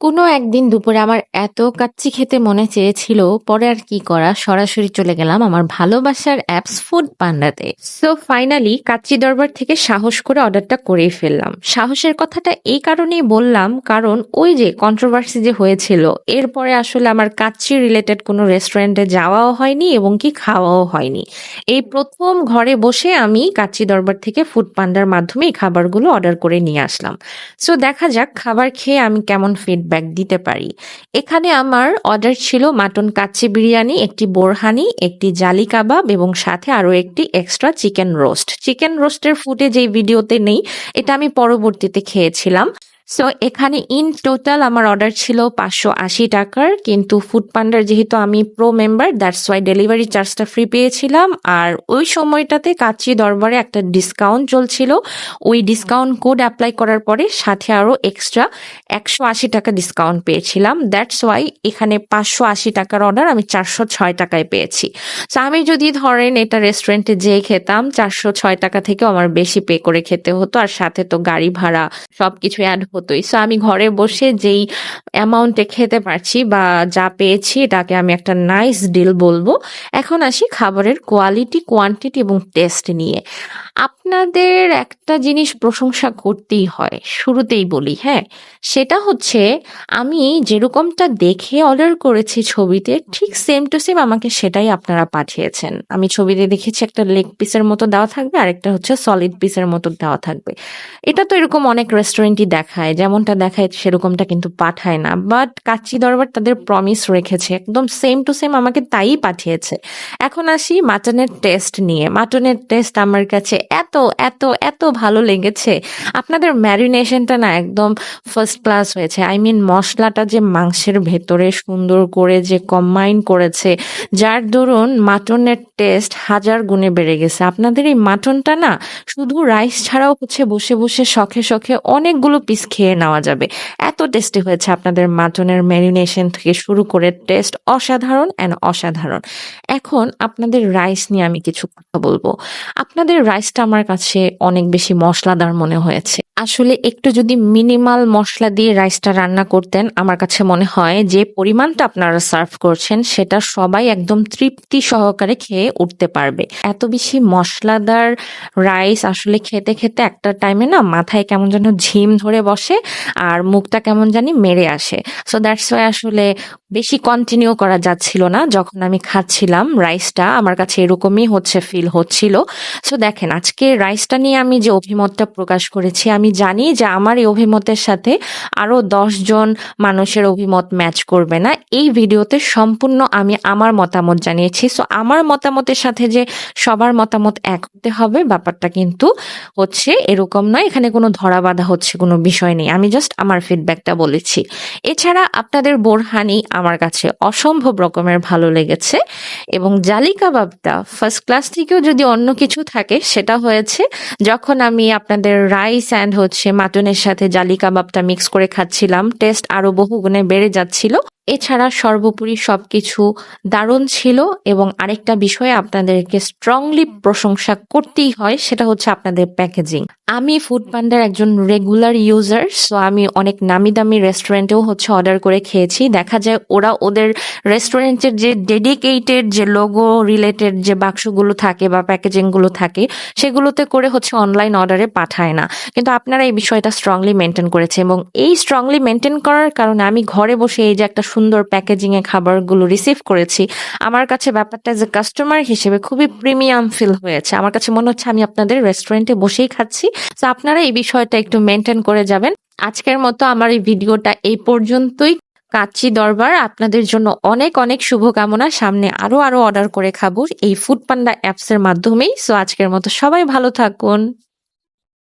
কোনো একদিন দুপুরে আমার এত কাচ্চি খেতে মনে চেয়েছিল, পরে আর কি করা? সরাসরি চলে গেলাম আমার ভালোবাসার অ্যাপস ফুড পান্ডাতে। সো ফাইনালি কাচ্চি দরবার থেকে সাহস করে অর্ডারটা করেই ফেললাম। সাহসের কথাটা এই কারণেই বললাম, কারণ ওই যে কন্ট্রোভার্সি যে হয়েছিল, এরপরে আসলে আমার কাচ্চি রিলেটেড কোনো রেস্টুরেন্টে যাওয়াও হয়নি এবং কি খাওয়াও হয়নি। এই প্রথম ঘরে বসে আমি কাচ্চি দরবার থেকে ফুড পান্ডার মাধ্যমে এই খাবারগুলো অর্ডার করে নিয়ে আসলাম। সো দেখা যাক খাবার খেয়ে আমি কেমন ফিডব্যাক দিতে পারি। এখানে আমার অর্ডার ছিল মাটন কাচ্চি বিরিয়ানি, একটি বোরহানি, একটি জালি কাবাব এবং সাথে আরও একটি এক্সট্রা চিকেন রোস্ট চিকেন রোস্টের ফুটে যেই ভিডিওতে নেই, এটা আমি পরবর্তীতে খেয়েছিলাম। সো এখানে ইন টোটাল আমার অর্ডার ছিল পাঁচশো আশি টাকার, কিন্তু ফুড পান্ডার যেহেতু আমি pro member that's why delivery চার্জটা ফ্রি পেয়েছিলাম। আর ওই সময়টাতে কাচ্চি দরবারে একটা ডিসকাউন্ট চলছিল। ওই ডিসকাউন্ট কোড অ্যাপ্লাই করার পরে সাথে আরও এক্সট্রা একশো আশি টাকা ডিসকাউন্ট পেয়েছিলাম। দ্যাটস ওয়াই এখানে পাঁচশো আশি টাকার অর্ডার আমি চারশো ছয় টাকায় পেয়েছি। সো আমি যদি ধরেন এটা রেস্টুরেন্টে যেয়ে খেতাম, চারশো ছয় টাকা থেকেও আমার বেশি পে করে খেতে হতো। আর সাথে তো গাড়ি ভাড়া সব কিছু অ্যাড হতোই সো আমি ঘরে বসে যেই অ্যামাউন্টে খেতে পারছি বা যা পেয়েছি, এটাকে আমি একটা নাইস ডিল বলব। এখন আসি খাবারের কোয়ালিটি কোয়ান্টিটি এবং টেস্ট নিয়ে। আপনাদের একটা জিনিস প্রশংসা করতেই হয়, শুরুতেই বলি হ্যাঁ? সেটা হচ্ছে, আমি যেরকমটা দেখে অর্ডার করেছি ছবিতে, ঠিক সেম টু সেম আমাকে সেটাই আপনারা পাঠিয়েছেন। আমি ছবিতে দেখেছি একটা লেগ পিসের মতো দেওয়া থাকবে আর একটা হচ্ছে সলিড পিসের মতো দেওয়া থাকবে। এটা তো এরকম অনেক রেস্টুরেন্টই দেখায়, যেমনটা দেখায় সেরকমটা কিন্তু পাঠায় না। বাট কাচ্চি দরবার তাদের প্রমিস রেখেছে, একদম সেম টু সেম আমাকে তাই পাঠিয়েছে। এখন আসি মাটনের টেস্ট নিয়ে। মাটনের টেস্ট আমার কাছে এত এত এত ভালো লেগেছে। আপনাদের ম্যারিনেশনটা না একদম ফার্স্ট ক্লাস হয়েছে। আই মিন মশলাটা যে মাংসের ভেতরে সুন্দর করে যে কম্বাইন করেছে, যার দরুন মাটনের টেস্ট হাজার গুণে বেড়ে গেছে। আপনাদের এই মাটনটা না শুধু রাইস ছাড়াও হচ্ছে বসে বসে শখে শখে অনেকগুলো পিস খেয়ে নেওয়া যাবে। এত টেস্টি হয়েছে আপনাদের মাটনের ম্যারিনেশন থেকে শুরু করে টেস্ট অসাধারণ অ্যান্ড অসাধারণ। এখন আপনাদের রাইস নিয়ে আমি কিছু কথা বলব। আপনাদের রাইসটা আমার কাছে অনেক বেশি মশলাদার মনে হয়েছে। আসলে একটু যদি মিনিমাল মশলা দিয়ে রাইসটা রান্না করতেন, আমার কাছে মনে হয় যে পরিমাণটা আপনারা সার্ভ করছেন, সেটা সবাই একদম তৃপ্তি সহকারে খেয়ে উঠতে পারবে। এত বেশি মশলাদার রাইস আসলে খেতে খেতে একটা টাইমে না মাথায় কেমন যেন ঝিম ধরে বসে আর মুখটা কেমন জানি মেরে আসে। সো দ্যাটস ওয়াই আসলে বেশি কন্টিনিউ করা যাচ্ছিল না। যখন আমি খাচ্ছিলাম রাইসটা আমার কাছে এরকমই হচ্ছে ফিল হচ্ছিল। সো দেখেন, আজকে রাইসটা নিয়ে আমি যে অভিমতটা প্রকাশ করেছি, আমি জানি যে আমার এই অভিমতের সাথে আরও জন মানুষের অভিমত ম্যাচ করবে না। এই ভিডিওতে সম্পূর্ণ আমি আমার মতামত জানিয়েছি। সো আমার মতামতের সাথে যে সবার মতামত এক হতে হবে, ব্যাপারটা কিন্তু হচ্ছে এরকম নয়। এখানে কোনো ধরা বাঁধা হচ্ছে, কোনো বিষয় নেই। আমি জাস্ট আমার ফিডব্যাকটা বলেছি। এছাড়া আপনাদের বোরহানি আমার কাছে অসম্ভব রকমের ভালো লেগেছে এবং জালি কাবাবটা ফার্স্ট ক্লাস থেকেও যদি অন্য কিছু থাকে, সেটা হয়েছে যখন আমি আপনাদের রাইস অ্যান্ড হচ্ছে মাটনের সাথে জালি কাবাবটা মিক্স করে খাচ্ছিলাম। টেস্ট আরও বহু গুণে বেড়ে যাচ্ছিল। এছাড়া সর্বোপরি সবকিছু দারুণ ছিল এবং আরেকটা বিষয়ে আপনাদেরকে স্ট্রংলি প্রশংসা করতেই হয়, সেটা হচ্ছে আপনাদের প্যাকেজিং আমি ফুড পান্ডার একজন রেগুলার ইউজার সো আমি অনেক নামি দামি রেস্টুরেন্টেও হচ্ছে অর্ডার করে খেয়েছি। দেখা যায় ওরা ওদের রেস্টুরেন্টের যে ডেডিকেটেড যে লোগো রিলেটেড যে বাক্সগুলো থাকে বা প্যাকেজিংগুলো থাকে, সেগুলোতে করে হচ্ছে অনলাইন অর্ডারে পাঠায় না। কিন্তু আপনারা এই বিষয়টা স্ট্রংলি মেনটেন করেছে এবং এই স্ট্রংলি মেনটেন করার কারণে আমি ঘরে বসে এই যে একটা সুন্দর প্যাকেজিং এ খাবারগুলো রিসিভ করেছি। আমার কাছে ব্যাপারটা যে কাস্টমার হিসেবে খুবই প্রিমিয়াম ফিল হয়েছে। আমার কাছে মনে হচ্ছে আমি আপনাদের রেস্টুরেন্টে বসেই খাচ্ছি। তো আপনারা এই বিষয়টা একটু মেনটেন করে যাবেন। আজকের মতো আমার এই ভিডিওটা এই পর্যন্তই। কাচ্চি দরবার, আপনাদের জন্য অনেক অনেক শুভকামনা। সামনে আরও আরও অর্ডার করে খাব এই ফুড পান্ডা অ্যাপস এর মাধ্যমেই। সো আজকের মতো সবাই ভালো থাকুন।